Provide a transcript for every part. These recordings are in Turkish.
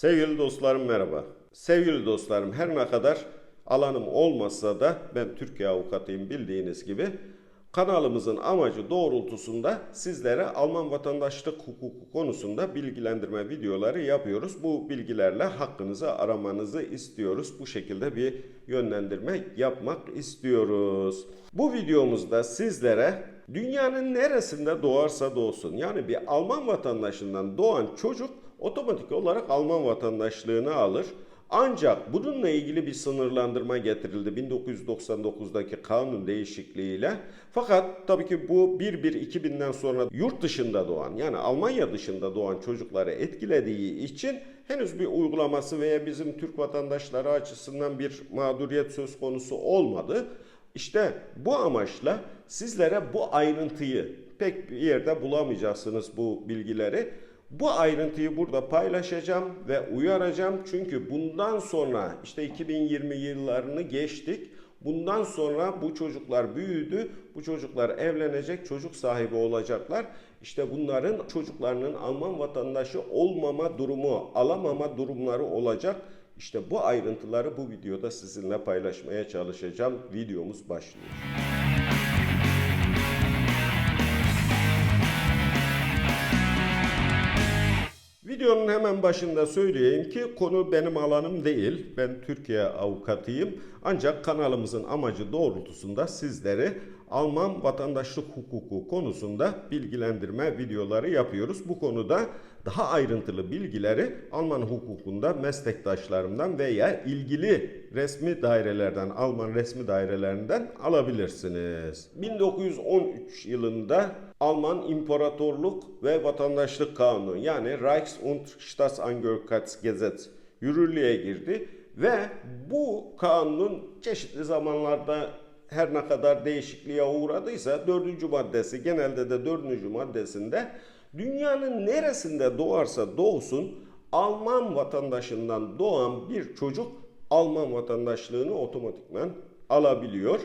Sevgili dostlarım merhaba. Sevgili dostlarım her ne kadar alanım olmasa da ben Türkiye avukatıyım bildiğiniz gibi. Kanalımızın amacı doğrultusunda sizlere Alman vatandaşlık hukuku konusunda bilgilendirme videoları yapıyoruz. Bu bilgilerle hakkınızı aramanızı istiyoruz. Bu şekilde bir yönlendirme yapmak istiyoruz. Bu videomuzda sizlere dünyanın neresinde doğarsa doğsun yani bir Alman vatandaşından doğan çocuk otomatik olarak Alman vatandaşlığını alır. Ancak bununla ilgili bir sınırlandırma getirildi 1999'daki kanun değişikliğiyle. Fakat tabii ki bu 1-1-2000'den sonra yurt dışında doğan yani Almanya dışında doğan çocukları etkilediği için henüz bir uygulaması veya bizim Türk vatandaşları açısından bir mağduriyet söz konusu olmadı. İşte bu amaçla sizlere bu ayrıntıyı pek bir yerde bulamayacaksınız bu bilgileri. Bu ayrıntıyı burada paylaşacağım ve uyaracağım. Çünkü bundan sonra işte 2020 yıllarını geçtik. Bundan sonra bu çocuklar büyüdü. Bu çocuklar evlenecek, çocuk sahibi olacaklar. İşte bunların çocuklarının Alman vatandaşı olmama durumu, alamama durumları olacak. İşte bu ayrıntıları bu videoda sizinle paylaşmaya çalışacağım. Videomuz başlıyor. Videonun hemen başında söyleyeyim ki konu benim alanım değil. Ben Türkiye avukatıyım. Ancak kanalımızın amacı doğrultusunda sizleri Alman vatandaşlık hukuku konusunda bilgilendirme videoları yapıyoruz. Bu konuda daha ayrıntılı bilgileri Alman hukukunda meslektaşlarımdan veya ilgili resmi dairelerden, Alman resmi dairelerinden alabilirsiniz. 1913 yılında Alman İmparatorluk ve Vatandaşlık Kanunu yani Reichs- und Staatsangehörigkeitsgesetz yürürlüğe girdi ve bu kanunun çeşitli zamanlarda her ne kadar değişikliğe uğradıysa dördüncü maddesi genelde de dördüncü maddesinde dünyanın neresinde doğarsa doğsun Alman vatandaşından doğan bir çocuk Alman vatandaşlığını otomatikman alabiliyor.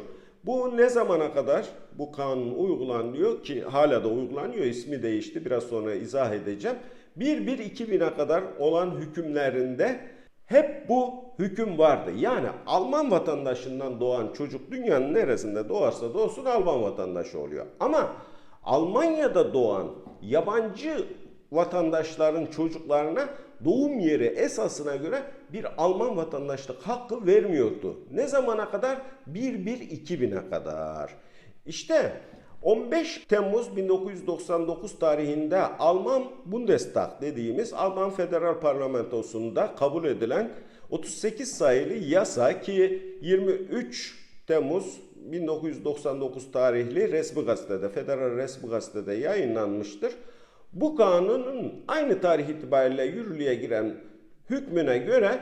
Bu ne zamana kadar bu kanun uygulanıyor ki hala da uygulanıyor ismi değişti biraz sonra izah edeceğim. 1-1-2000'e kadar olan hükümlerinde hep bu hüküm vardı. Yani Alman vatandaşından doğan çocuk dünyanın neresinde doğarsa doğsun Alman vatandaşı oluyor. Ama Almanya'da doğan yabancı vatandaşların çocuklarına doğum yeri esasına göre bir Alman vatandaşlık hakkı vermiyordu. Ne zamana kadar? 1-1-2000'e kadar. İşte 15 Temmuz 1999 tarihinde Alman Bundestag dediğimiz Alman Federal Parlamentosu'nda kabul edilen 38 sayılı yasa ki 23 Temmuz 1999 tarihli resmi gazetede, Federal Resmi Gazete'de yayınlanmıştır. Bu kanunun aynı tarih itibariyle yürürlüğe giren hükmüne göre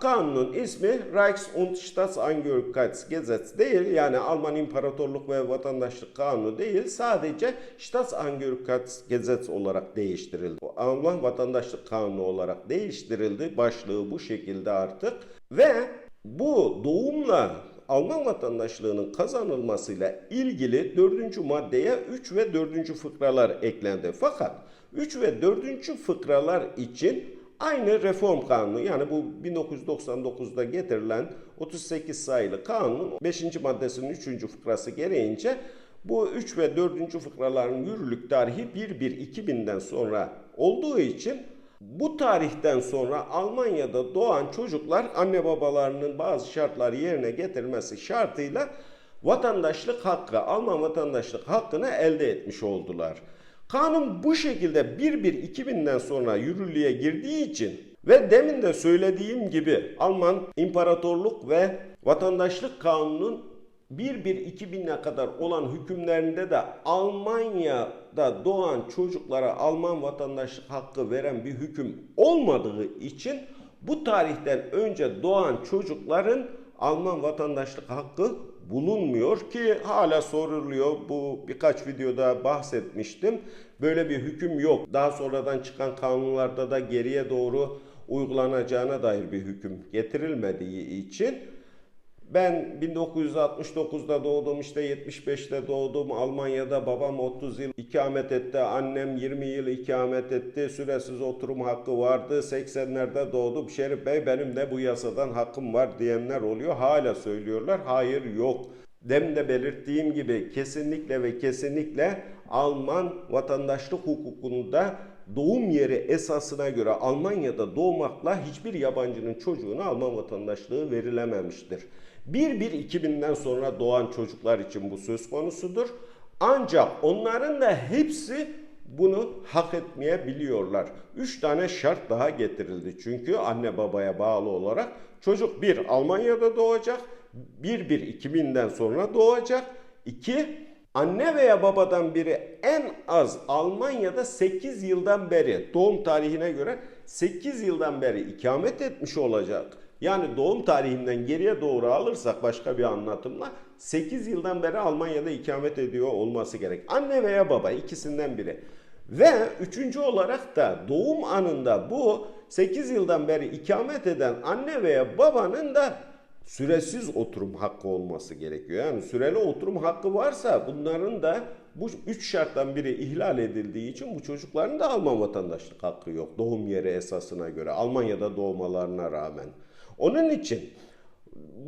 kanunun ismi Reichs- und Staatsangehörigkeitsgesetz değil yani Alman İmparatorluk ve Vatandaşlık Kanunu değil sadece Staatsangehörigkeitsgesetz olarak değiştirildi. Alman Vatandaşlık Kanunu olarak değiştirildi. Başlığı bu şekilde artık ve bu doğumla Alman vatandaşlığının kazanılmasıyla ilgili 4. maddeye 3 ve 4. fıkralar eklendi. Fakat 3 ve 4. fıkralar için aynı reform kanunu yani bu 1999'da getirilen 38 sayılı kanunun 5. maddesinin 3. fıkrası gereğince bu 3 ve 4. fıkraların yürürlük tarihi 1-1-2000'den sonra olduğu için bu tarihten sonra Almanya'da doğan çocuklar anne babalarının bazı şartları yerine getirmesi şartıyla vatandaşlık hakkı, Alman vatandaşlık hakkını elde etmiş oldular. Kanun bu şekilde 1-1-2000'den sonra yürürlüğe girdiği için ve demin de söylediğim gibi Alman İmparatorluk ve Vatandaşlık Kanunu'nun 1-1-2000'e kadar olan hükümlerinde de Almanya'da doğan çocuklara Alman vatandaşlık hakkı veren bir hüküm olmadığı için bu tarihten önce doğan çocukların Alman vatandaşlık hakkı bulunmuyor ki hala soruluyor. Bu birkaç videoda bahsetmiştim. Böyle bir hüküm yok. Daha sonradan çıkan kanunlarda da geriye doğru uygulanacağına dair bir hüküm getirilmediği için Ben 1969'da doğdum işte 75'te doğdum. Almanya'da babam 30 yıl ikamet etti annem 20 yıl ikamet etti. Süresiz oturum hakkı vardı. 80'lerde doğdum. Şerif Bey benim de bu yasadan hakkım var diyenler oluyor. Hala söylüyorlar. Hayır yok. Demin de belirttiğim gibi kesinlikle ve kesinlikle Alman vatandaşlık hukukunda doğum yeri esasına göre Almanya'da doğmakla hiçbir yabancının çocuğuna Alman vatandaşlığı verilememiştir. 1-1-2000'den sonra doğan çocuklar için bu söz konusudur. Ancak onların da hepsi bunu hak etmeyebiliyorlar. 3 tane şart daha getirildi. Çünkü anne babaya bağlı olarak çocuk bir Almanya'da doğacak, 1-1-2000'den sonra doğacak, 2 Anne veya babadan biri en az Almanya'da 8 yıldan beri doğum tarihine göre 8 yıldan beri ikamet etmiş olacak. Yani doğum tarihinden geriye doğru alırsak başka bir anlatımla 8 yıldan beri Almanya'da ikamet ediyor olması gerek. Anne veya baba ikisinden biri. Ve üçüncü olarak da doğum anında bu 8 yıldan beri ikamet eden anne veya babanın da süresiz oturum hakkı olması gerekiyor. Yani süreli oturum hakkı varsa bunların da bu üç şarttan biri ihlal edildiği için bu çocukların da Alman vatandaşlık hakkı yok. Doğum yeri esasına göre Almanya'da doğmalarına rağmen. Onun için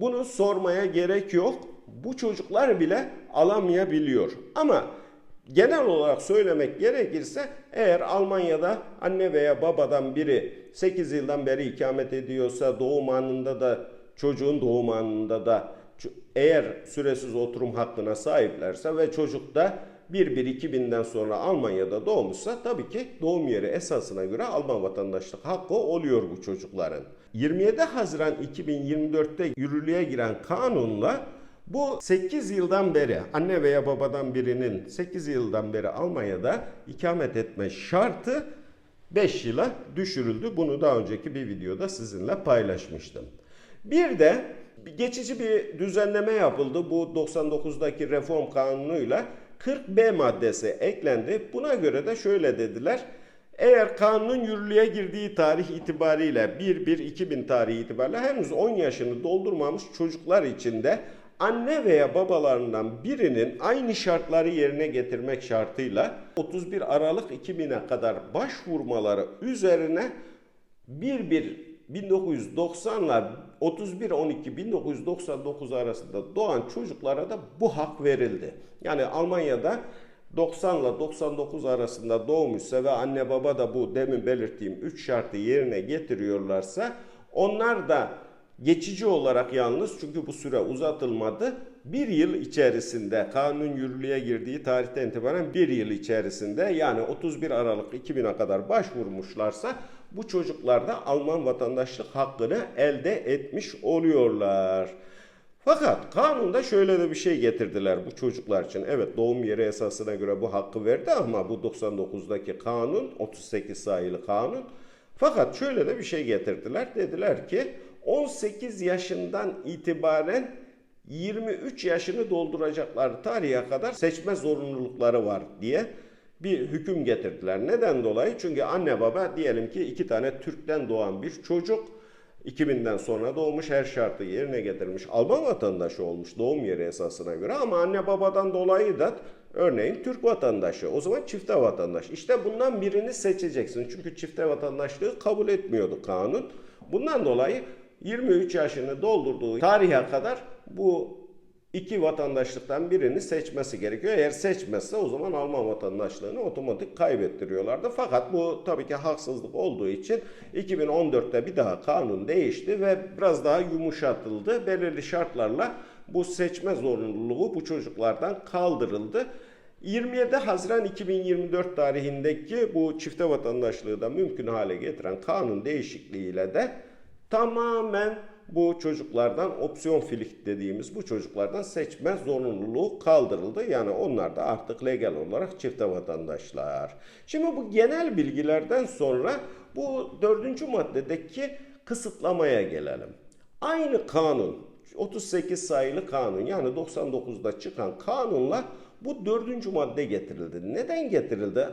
bunu sormaya gerek yok. Bu çocuklar bile alamayabiliyor. Ama genel olarak söylemek gerekirse eğer Almanya'da anne veya babadan biri 8 yıldan beri ikamet ediyorsa doğum anında da çocuğun doğum anında da eğer süresiz oturum hakkına sahiplerse ve çocuk da 1-1-2000'den sonra Almanya'da doğmuşsa tabii ki doğum yeri esasına göre Alman vatandaşlık hakkı oluyor bu çocukların. 27 Haziran 2024'te yürürlüğe giren kanunla bu 8 yıldan beri anne veya babadan birinin 8 yıldan beri Almanya'da ikamet etme şartı 5 yıla düşürüldü. Bunu daha önceki bir videoda sizinle paylaşmıştım. Bir de geçici bir düzenleme yapıldı. Bu 99'daki reform kanunuyla 40B maddesi eklendi. Buna göre de şöyle dediler. Eğer kanunun yürürlüğe girdiği tarih itibariyle 1-1-2000 tarihi itibariyle henüz 10 yaşını doldurmamış çocuklar için de anne veya babalarından birinin aynı şartları yerine getirmek şartıyla 31 Aralık 2000'e kadar başvurmaları üzerine 1-1 1990 ile 31 12 1999 arasında doğan çocuklara da bu hak verildi. Yani Almanya'da 90 ile 99 arasında doğmuşsa ve anne baba da bu demin belirttiğim 3 şartı yerine getiriyorlarsa onlar da geçici olarak yalnız çünkü bu süre uzatılmadı. Bir yıl içerisinde kanun yürürlüğe girdiği tarihten itibaren bir yıl içerisinde yani 31 Aralık 2000'e kadar başvurmuşlarsa bu çocuklar da Alman vatandaşlık hakkını elde etmiş oluyorlar. Fakat kanunda şöyle de bir şey getirdiler bu çocuklar için. Evet doğum yeri esasına göre bu hakkı verdi ama bu 99'daki kanun 38 sayılı kanun. Fakat şöyle de bir şey getirdiler. Dediler ki 18 yaşından itibaren 23 yaşını dolduracakları tarihe kadar seçme zorunlulukları var diye bir hüküm getirdiler. Neden dolayı? Çünkü anne baba diyelim ki iki tane Türk'ten doğan bir çocuk 2000'den sonra doğmuş her şartı yerine getirmiş. Alman vatandaşı olmuş doğum yeri esasına göre ama anne babadan dolayı da örneğin Türk vatandaşı. O zaman çifte vatandaş. İşte bundan birini seçeceksin. Çünkü çifte vatandaşlığı kabul etmiyordu kanun. Bundan dolayı 23 yaşını doldurduğu tarihe kadar bu iki vatandaşlıktan birini seçmesi gerekiyor. Eğer seçmezse o zaman Alman vatandaşlığını otomatik kaybettiriyorlardı. Fakat bu tabii ki haksızlık olduğu için 2014'te bir daha kanun değişti ve biraz daha yumuşatıldı. Belirli şartlarla bu seçme zorunluluğu bu çocuklardan kaldırıldı. 27 Haziran 2024 tarihindeki bu çifte vatandaşlığı da mümkün hale getiren kanun değişikliğiyle de tamamen bu çocuklardan opsiyon filik dediğimiz bu çocuklardan seçme zorunluluğu kaldırıldı. Yani onlar da artık legal olarak çifte vatandaşlar. Şimdi bu genel bilgilerden sonra bu dördüncü maddedeki kısıtlamaya gelelim. Aynı kanun 38 sayılı kanun yani 99'da çıkan kanunla bu dördüncü madde getirildi. Neden getirildi?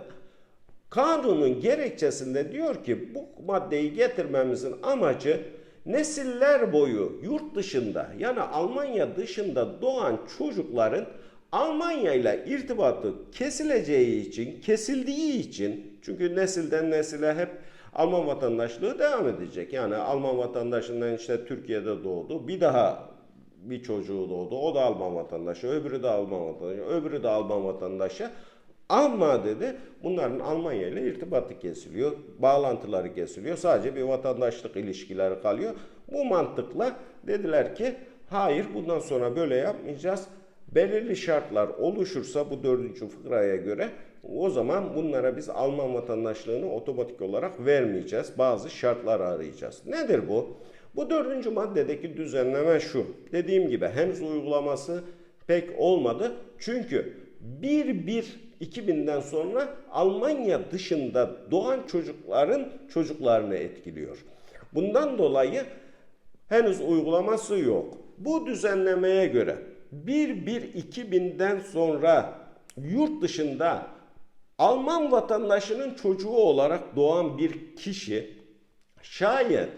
Kanunun gerekçesinde diyor ki bu maddeyi getirmemizin amacı nesiller boyu yurt dışında yani Almanya dışında doğan çocukların Almanya ile irtibatı kesileceği için, kesildiği için çünkü nesilden nesile hep Alman vatandaşlığı devam edecek. Yani Alman vatandaşından işte Türkiye'de doğdu. Bir daha bir çocuğu doğdu. O da Alman vatandaşı. Öbürü de Alman vatandaşı. Öbürü de Alman vatandaşı. Ama dedi bunların Almanya ile irtibatı kesiliyor. Bağlantıları kesiliyor. Sadece bir vatandaşlık ilişkileri kalıyor. Bu mantıkla dediler ki hayır bundan sonra böyle yapmayacağız. Belirli şartlar oluşursa bu dördüncü fıkraya göre o zaman bunlara biz Alman vatandaşlığını otomatik olarak vermeyeceğiz. Bazı şartlar arayacağız. Nedir bu? Bu dördüncü maddedeki düzenleme şu. Dediğim gibi henüz uygulaması pek olmadı. Çünkü 1-1-2000'den sonra Almanya dışında doğan çocukların çocuklarını etkiliyor. Bundan dolayı henüz uygulaması yok. Bu düzenlemeye göre 1-1-2000'den sonra yurt dışında Alman vatandaşının çocuğu olarak doğan bir kişi şayet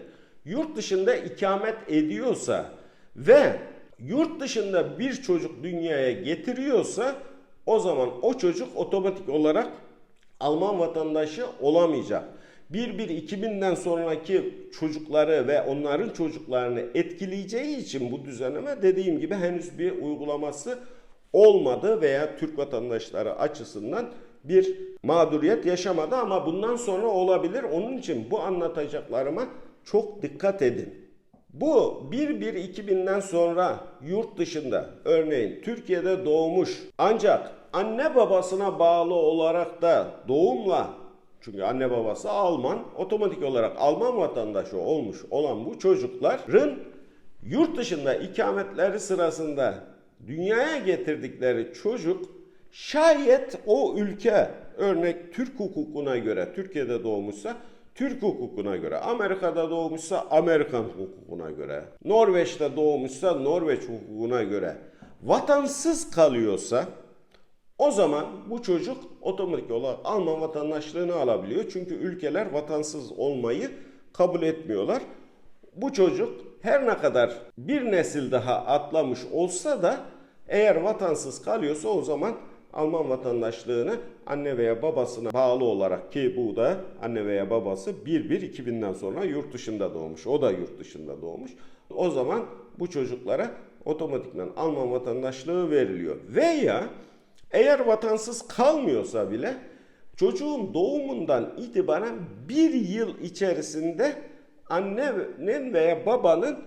yurt dışında ikamet ediyorsa ve yurt dışında bir çocuk dünyaya getiriyorsa o zaman o çocuk otomatik olarak Alman vatandaşı olamayacak. 1-1-2000'den sonraki çocukları ve onların çocuklarını etkileyeceği için bu düzenleme dediğim gibi henüz bir uygulaması olmadı veya Türk vatandaşları açısından bir mağduriyet yaşamadı ama bundan sonra olabilir. Onun için bu anlatacaklarıma çok dikkat edin. Bu 1-1-2000'den sonra yurt dışında örneğin Türkiye'de doğmuş ancak anne babasına bağlı olarak da doğumla çünkü anne babası Alman otomatik olarak Alman vatandaşı olmuş olan bu çocukların yurt dışında ikametleri sırasında dünyaya getirdikleri çocuk şayet o ülke örnek Türk hukukuna göre Türkiye'de doğmuşsa Türk hukukuna göre, Amerika'da doğmuşsa Amerikan hukukuna göre, Norveç'te doğmuşsa Norveç hukukuna göre vatansız kalıyorsa o zaman bu çocuk otomatik olarak Alman vatandaşlığını alabiliyor. Çünkü ülkeler vatansız olmayı kabul etmiyorlar. Bu çocuk her ne kadar bir nesil daha atlamış olsa da eğer vatansız kalıyorsa o zaman Alman vatandaşlığını anne veya babasına bağlı olarak ki bu da anne veya babası 1-1-2000'den sonra yurt dışında doğmuş. O da yurt dışında doğmuş. O zaman bu çocuklara otomatikman Alman vatandaşlığı veriliyor. Veya eğer vatansız kalmıyorsa bile çocuğun doğumundan itibaren bir yıl içerisinde annenin veya babanın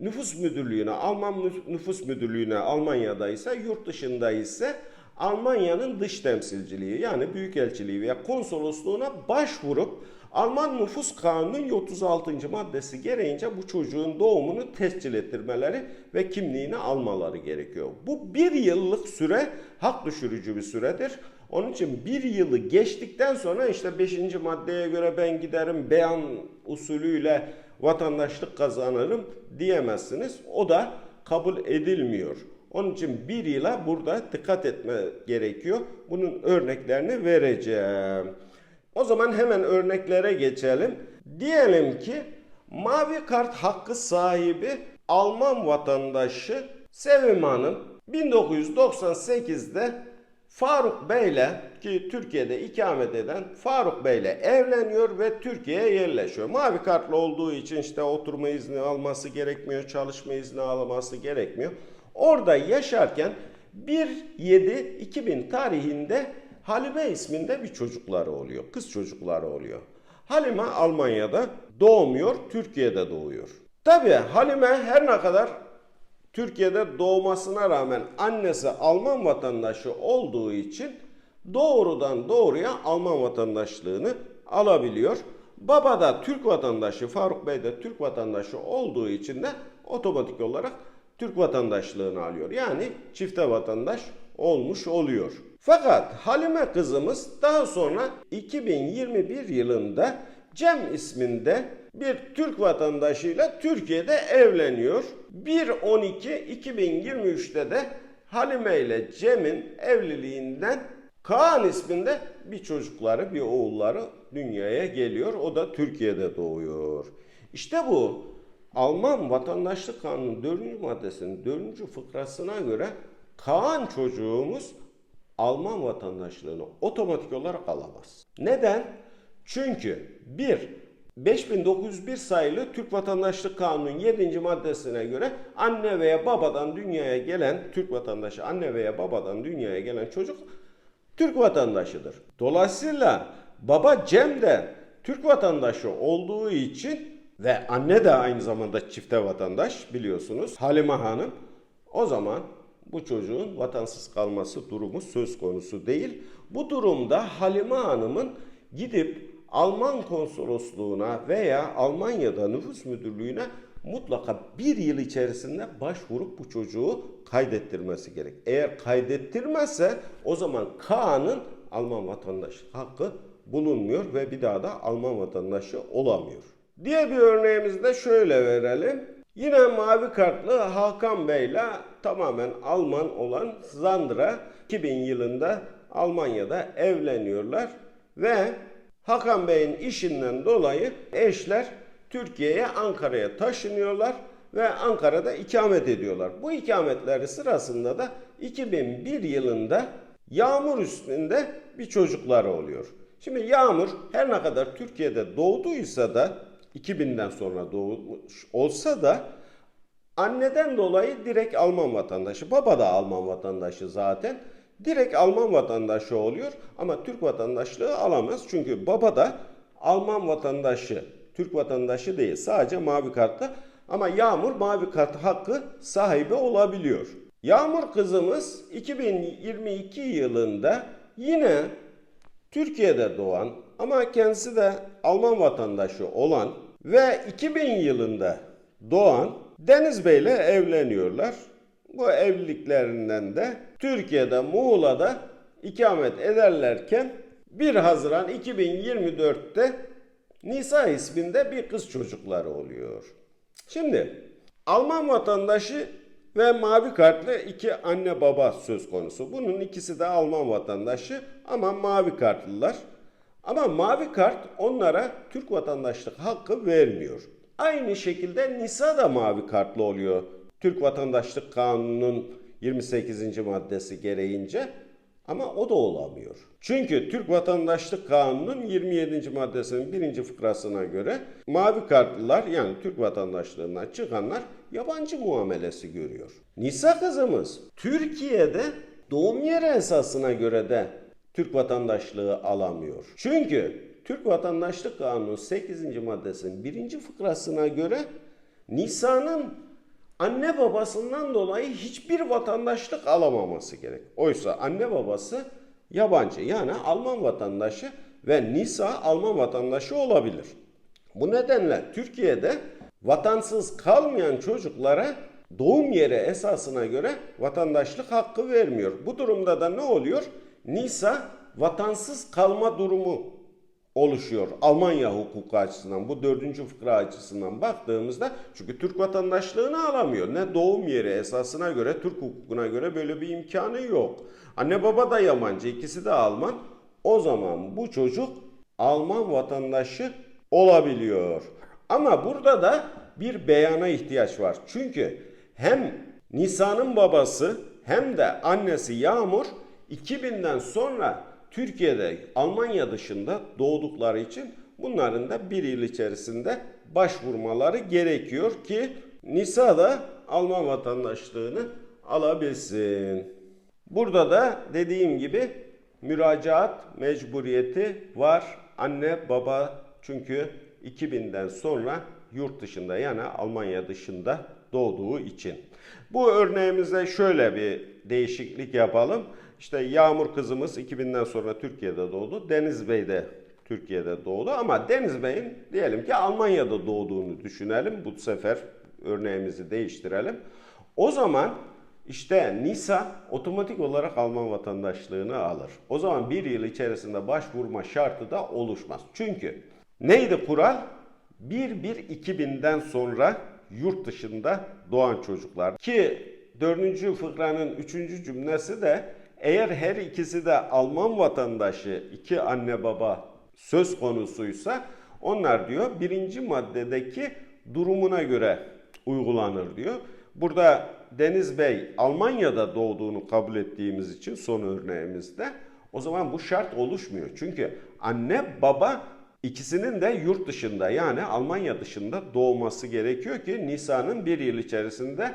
nüfus müdürlüğüne, Alman nüfus müdürlüğüne Almanya'da ise yurt dışında ise Almanya'nın dış temsilciliği yani büyükelçiliği veya konsolosluğuna başvurup Alman nüfus kanunun 36. maddesi gereğince bu çocuğun doğumunu tescil ettirmeleri ve kimliğini almaları gerekiyor. Bu bir yıllık süre hak düşürücü bir süredir. Onun için bir yılı geçtikten sonra işte 5. maddeye göre ben giderim beyan usulüyle vatandaşlık kazanırım diyemezsiniz. O da kabul edilmiyor. Onun için bir yıla burada dikkat etme gerekiyor. Bunun örneklerini vereceğim. O zaman hemen örneklere geçelim. Diyelim ki mavi kart hakkı sahibi Alman vatandaşı Sevim Hanım 1998'de Faruk Bey'le ki Türkiye'de ikamet eden Faruk Bey'le evleniyor ve Türkiye'ye yerleşiyor. Mavi kartlı olduğu için işte oturma izni alması gerekmiyor, çalışma izni alması gerekmiyor. Orada yaşarken 1-7-2000 tarihinde Halime isminde bir çocukları oluyor. Kız çocukları oluyor. Halime Almanya'da doğmuyor, Türkiye'de doğuyor. Tabi Halime her ne kadar Türkiye'de doğmasına rağmen annesi Alman vatandaşı olduğu için doğrudan doğruya Alman vatandaşlığını alabiliyor. Baba da Türk vatandaşı, Faruk Bey de Türk vatandaşı olduğu için de otomatik olarak Türk vatandaşlığını alıyor. Yani çifte vatandaş olmuş oluyor. Fakat Halime kızımız daha sonra 2021 yılında Cem isminde bir Türk vatandaşıyla Türkiye'de evleniyor. 1-12-2023'te de Halime ile Cem'in evliliğinden Kaan isminde bir çocukları, bir oğulları dünyaya geliyor. O da Türkiye'de doğuyor. İşte bu Alman vatandaşlık kanunun 4. maddesinin 4. fıkrasına göre Kaan çocuğumuz Alman vatandaşlığını otomatik olarak alamaz. Neden? Çünkü bir 5901 sayılı Türk Vatandaşlık Kanunu'nun 7. maddesine göre anne veya babadan dünyaya gelen Türk vatandaşı anne veya babadan dünyaya gelen çocuk Türk vatandaşıdır. Dolayısıyla baba Cem de Türk vatandaşı olduğu için ve anne de aynı zamanda çifte vatandaş biliyorsunuz Halime Hanım. O zaman bu çocuğun vatansız kalması durumu söz konusu değil. Bu durumda Halime Hanım'ın gidip Alman konsolosluğuna veya Almanya'da nüfus müdürlüğüne mutlaka bir yıl içerisinde başvurup bu çocuğu kaydettirmesi gerek. Eğer kaydettirmezse o zaman Kaan'ın Alman vatandaşlık hakkı bulunmuyor ve bir daha da Alman vatandaşı olamıyor. Diğer bir örneğimizi de şöyle verelim. Yine mavi kartlı Hakan Bey ile tamamen Alman olan Zandra 2000 yılında Almanya'da evleniyorlar ve Hakan Bey'in işinden dolayı eşler Türkiye'ye Ankara'ya taşınıyorlar ve Ankara'da ikamet ediyorlar. Bu ikametleri sırasında da 2001 yılında Yağmur üstünde bir çocukları oluyor. Şimdi Yağmur her ne kadar Türkiye'de doğduysa da 2000'den sonra doğmuş olsa da anneden dolayı direkt Alman vatandaşı. Baba da Alman vatandaşı zaten. Direkt Alman vatandaşı oluyor ama Türk vatandaşlığı alamaz. Çünkü baba da Alman vatandaşı. Türk vatandaşı değil. Sadece mavi kartlı. Ama Yağmur mavi kart hakkı sahibi olabiliyor. Yağmur kızımız 2022 yılında yine Türkiye'de doğan ama kendisi de Alman vatandaşı olan ve 2000 yılında doğan Deniz Bey ile evleniyorlar. Bu evliliklerinden de Türkiye'de Muğla'da ikamet ederlerken 1 Haziran 2024'te Nisa isminde bir kız çocukları oluyor. Şimdi Alman vatandaşı ve mavi kartlı iki anne baba söz konusu. Bunun ikisi de Alman vatandaşı ama mavi kartlılar. Ama mavi kart onlara Türk vatandaşlık hakkı vermiyor. Aynı şekilde Nisa da mavi kartlı oluyor. Türk Vatandaşlık Kanunu'nun 28. maddesi gereğince ama o da olamıyor. Çünkü Türk Vatandaşlık Kanunu'nun 27. maddesinin 1. fıkrasına göre mavi kartlılar yani Türk vatandaşlığından çıkanlar yabancı muamelesi görüyor. Nisa kızımız Türkiye'de doğum yeri esasına göre de Türk vatandaşlığı alamıyor. Çünkü Türk Vatandaşlık Kanunu 8. maddesinin 1. fıkrasına göre Nisa'nın anne babasından dolayı hiçbir vatandaşlık alamaması gerek. Oysa anne babası yabancı yani Alman vatandaşı ve Nisa Alman vatandaşı olabilir. Bu nedenle Türkiye'de vatansız kalmayan çocuklara doğum yeri esasına göre vatandaşlık hakkı vermiyor. Bu durumda da ne oluyor? Nisa vatansız kalma durumu oluşuyor. Almanya hukuku açısından bu dördüncü fıkra açısından baktığımızda çünkü Türk vatandaşlığını alamıyor. Ne doğum yeri esasına göre Türk hukukuna göre böyle bir imkanı yok. Anne baba da yabancı ikisi de Alman. O zaman bu çocuk Alman vatandaşı olabiliyor. Ama burada da bir beyana ihtiyaç var. Çünkü hem Nisa'nın babası hem de annesi Yağmur 2000'den sonra Türkiye'de Almanya dışında doğdukları için bunların da bir yıl içerisinde başvurmaları gerekiyor ki Nisa da Alman vatandaşlığını alabilsin. Burada da dediğim gibi müracaat mecburiyeti var. Anne baba çünkü 2000'den sonra yurt dışında yani Almanya dışında doğduğu için. Bu örneğimizde şöyle bir değişiklik yapalım. İşte Yağmur kızımız 2000'den sonra Türkiye'de doğdu. Deniz Bey de Türkiye'de doğdu ama Deniz Bey'in diyelim ki Almanya'da doğduğunu düşünelim. Bu sefer örneğimizi değiştirelim. O zaman işte Nisa otomatik olarak Alman vatandaşlığını alır. O zaman bir yıl içerisinde başvurma şartı da oluşmaz. Çünkü neydi kural? 1-1-2000'den sonra yurt dışında doğan çocuklar. Ki 4. fıkranın 3. cümlesi de eğer her ikisi de Alman vatandaşı iki anne baba söz konusuysa onlar diyor birinci maddedeki durumuna göre uygulanır diyor. Burada Deniz Bey Almanya'da doğduğunu kabul ettiğimiz için son örneğimizde o zaman bu şart oluşmuyor. Çünkü anne baba ikisinin de yurt dışında yani Almanya dışında doğması gerekiyor ki Nisan'ın bir yıl içerisinde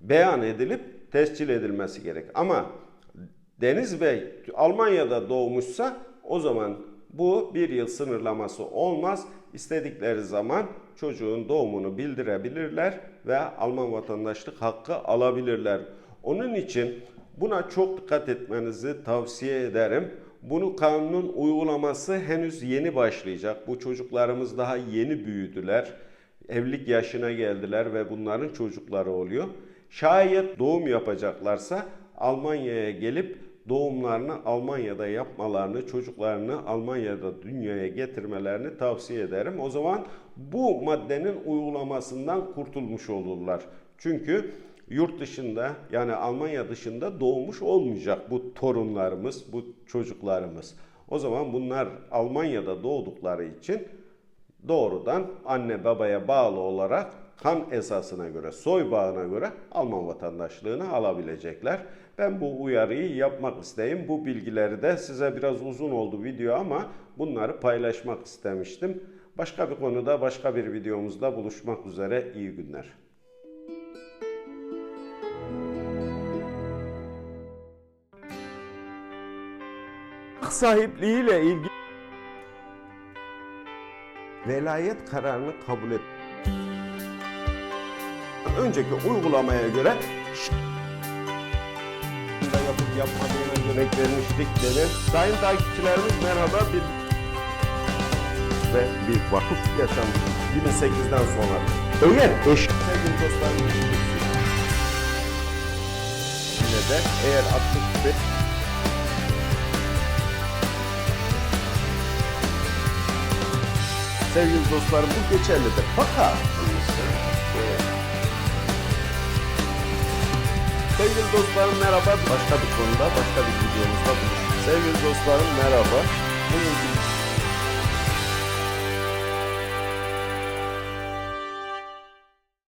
beyan edilip tescil edilmesi gerek. Ama Deniz Bey Almanya'da doğmuşsa o zaman bu bir yıl sınırlaması olmaz. İstedikleri zaman çocuğun doğumunu bildirebilirler ve Alman vatandaşlık hakkı alabilirler. Onun için buna çok dikkat etmenizi tavsiye ederim. Bunu kanunun uygulaması henüz yeni başlayacak. Bu çocuklarımız daha yeni büyüdüler. Evlilik yaşına geldiler ve bunların çocukları oluyor. Şayet doğum yapacaklarsa Almanya'ya gelip doğumlarını Almanya'da yapmalarını, çocuklarını Almanya'da dünyaya getirmelerini tavsiye ederim. O zaman bu maddenin uygulamasından kurtulmuş olurlar. Çünkü yurt dışında yani Almanya dışında doğmuş olmayacak bu torunlarımız, bu çocuklarımız. O zaman bunlar Almanya'da doğdukları için doğrudan anne babaya bağlı olarak kan esasına göre, soy bağına göre Alman vatandaşlığını alabilecekler. Ben bu uyarıyı yapmak isteyim. Bu bilgileri de size biraz uzun oldu video ama bunları paylaşmak istemiştim. Başka bir konuda, başka bir videomuzda buluşmak üzere. İyi günler. Hak sahipliğiyle ilgili velayet kararını kabul et. Önceki uygulamaya göre göre vermiştik denir. Sayın takipçilerimiz merhaba bir ve bir vakıf yaşandı 2008'den sonra. Eğer eş sevgili dostlarım yine de eğer 65 Sevgili dostlarım bu geçerlidir. Fakat Sevgili dostlarım merhaba. Başka bir konuda, başka bir videomuzda buluşuruz. Sevgili dostlarım merhaba.